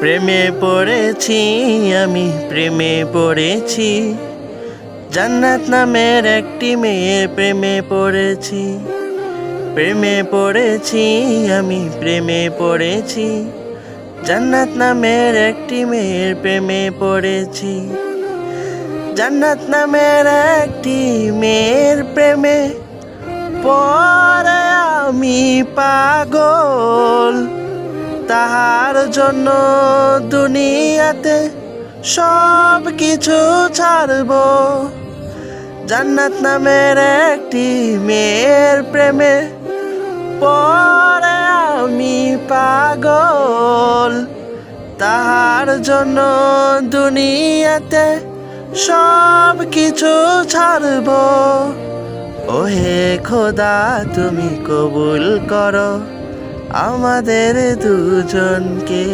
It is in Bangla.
প্রেমে পড়েছি আমি, প্রেমে পড়েছি। জান্নাত নামের একটি মেয়ের প্রেমে পড়েছি। প্রেমে পড়েছি আমি, প্রেমে পড়েছি। জান্নাত নামের একটি মেয়ের প্রেমে পড়েছি। জান্নাত নামের একটি মেয়ের প্রেমে পরে আমি পাগল। তাহার জন্য দুনিয়াতে সব কিছু ছাড়ব। জান্নাত নামের একটি মেয়ের প্রেমে পরে আমি পাগল। তাহার জন্য দুনিয়াতে সব কিছু ছাড়ব। ওহে খোদা, তুমি কবুল করো। আমাদের দুজনকে।